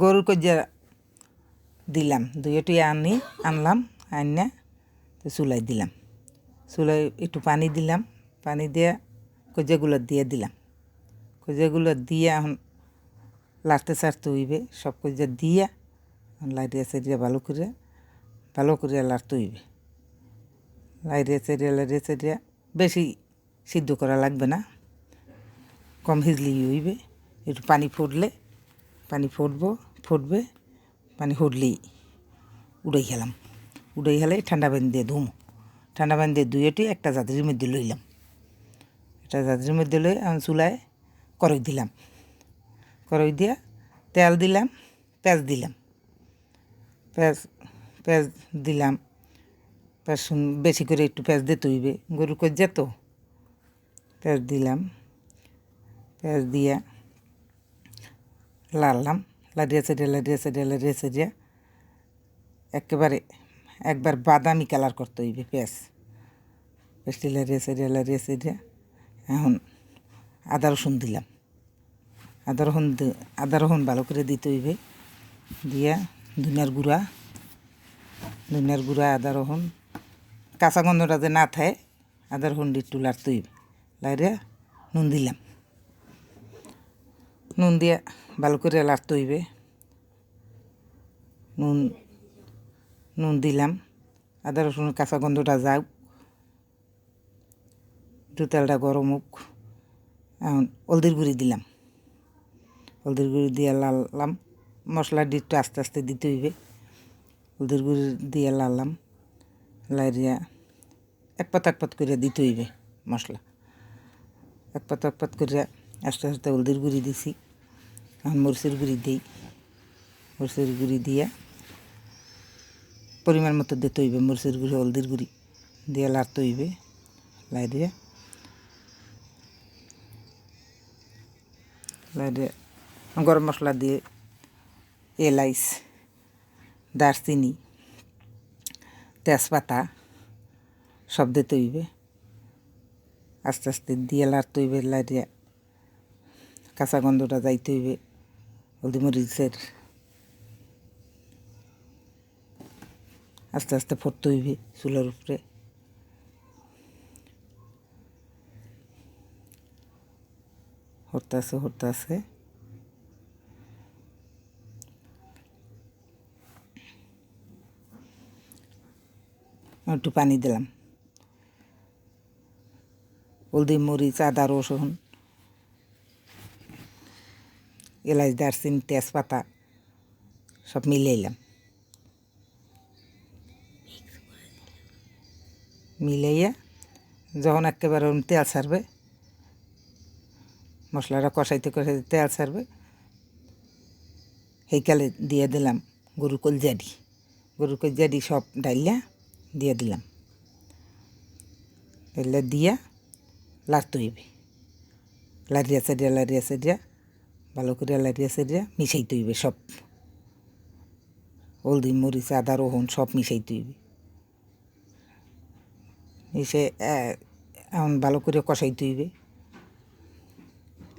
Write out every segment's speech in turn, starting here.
গরুর কজ্জা দিলাম। দুইটি আনি, আনলাম আনিয়া তো চুলাই দিলাম। চুলাই একটু পানি দিলাম, পানি দিয়ে কজ্জাগুলো দিয়ে দিলাম। কজ্জাগুলো দিয়ে এখন লাড়তে চাড়তে হইবে, সব কজ্জা দিয়া লাইটিয়া চাইডিয়া ভালো করে ভালো করে লাড়তে হইবে। লাইটিয়া চাইডিয়া লাইটিয়া চাইডিয়া বেশি সিদ্ধ করা লাগবে না, কম হিজলি হইবে, একটু পানি ফুটলে পানি ফুটবো ফুটবে পানি ফুটলেই উড়াই খেলাম। উড়াই খেলে ঠান্ডা পানি দিয়ে ধুমো। ঠান্ডা পানি দিয়ে ধুয়েটি একটা জাতির মধ্যে লইলাম। একটা জাতির মধ্যে লই আমি চুলায় করই দিলাম। করই দিয়া তেল দিলাম, পেঁয়াজ দিলাম। পেঁয়াজ পেঁয়াজ দিলাম। পেঁয়াজ বেশি করে একটু পেঁয়াজ দিতে হইবে গরু কজ্জা তো। পেঁয়াজ দিলাম। পেঁয়াজ দিয়া লাড়লাম, লাড়িয়ে চাড়িয়ে লাড়িয়ে চাড়িয়ে লাড়িয়ে চাড়িয়ে। একেবারে একবার বাদামি কালার করতে হইবে পেঁয়াজ পেঁয়াজটি লাড়িয়ে চাড়িয়ে লাড়িয়ে চাড়িয়ে। এখন আদা, রসুন দিলাম। আদা, রসুন আদা, রসুন ভালো করে দিতে হইবে। দিয়া ধনিয়ার গুঁড়া ধনিয়ার গুঁড়া, আদা, রসুন। কাঁচা গন্ধটা যে না থাকে, আদা, রসুন একটু লাড়তে হইবে। লাইরে নুন দিলাম। নুন দিয়ে ভালো করে লাড়তে হইবে। নুন নুন দিলাম। আদা, রসুন, কাঁচা গন্ধটা যাও একটু তেলটা গরম হোক। এখন হলদির গুঁড়ি দিলাম। হলদির গুঁড়ি দিয়ে লাললাম মশলা একটু আস্তে আস্তে দিতে হইবে। হলদির গুঁড়ি দিয়ে লাললাম লাইরিয়া এক পাত এক পাত করে দিতে হইবে মশলা। এক পাত এক পাত করে আস্তে আস্তে হলদির গুঁড়ি দিছি। এখন মরিচের গুঁড়ি দিই মরিচের গুঁড়ি দিয়া পরিমাণ মতো দিতে হইবে মরিচের গুঁড়ি হলদির গুঁড়ি দিয়ে লাড়তে হইবে লাই দিয়ে লাই দিয়ে গরম মশলা দিয়ে এলাইচ দারচিনি তেজপাতা সব দিতে হইবে আস্তে আস্তে দিয়ে লাড়তে হইবে লাড়িয়ে কাঁচা গন্ধটা হইবে হলদি মরিচের আস্তে আস্তে ফুটতে হইবে চুলার উপরে। হরতে আছে একটু পানি দিলাম। হলদি মরিচ আদা, রসুন। এলাচ, দারচিনি, তেজপাতা, সব মিলাইলাম মিলাইয়া যখন একেবারে তেল ছাড়বে, মশলাটা কষাইতে কষাইতে তেল ছাড়বে, সেইকালে দিয়ে দিলাম গরু কলজাডি গরু কলজাডি সব ডাইলা দিয়ে দিলাম। দিয়া লাড়তে হইবে। লাড়িয়া চাড়িয়া লাড়িয়া চাড়িয়া ভালো করে লাড়িয়া চাড়িয়া মিশাইতে হইবে সব। হলদি, মরিচ, আদা রসুন সব মিশাই হইবে মিশে এখন ভালো করে কষাইতে হইবে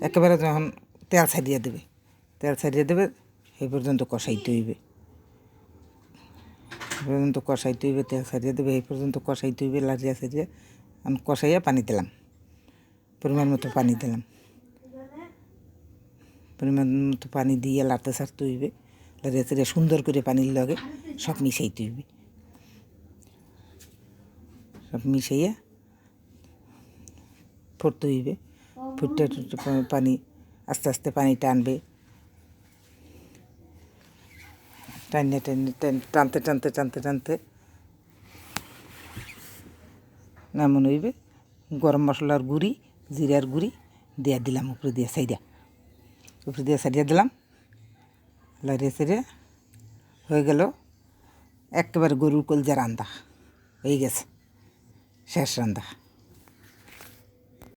একেবারে যখন তেল ছাড়িয়ে দেবে, তেল ছাড়িয়ে দেবে, এই পর্যন্ত কষাইতে হইবে পর্যন্ত কষাইতে হইবে তেল ছাড়িয়ে দেবে, এই পর্যন্ত কষাইতে হইবে লাড়িয়া ছাড়িয়ে আমি কষাইয়া পানি দিলাম, পরিমাণ মতো পানি দিলাম। পরিমাণ মতো পানি দিয়ে লাড়তে ছাড়তে হইবে লাড়িয়া ছাড়িয়ে সুন্দর করে পানির লগে সব মিশাইতে হইবে সব মিশাইয়া ফুটতে হইবে ফুটতে পানি আস্তে আস্তে পানি টানবে। টানে টানে টান- টানতে টানতে টানতে টানতে এমন হইবে। গরম মশলার গুঁড়ি, জিরার গুঁড়ি দিয়া দিলাম উপরে দিয়ে সাইডা। উপরে দিয়ে সারিয়ে দিলাম। লাড়িয়ে সেরে হয়ে গেল একেবারে গরুর কলজা রান্দা। হয়ে গেছে। শেষ রান্দা।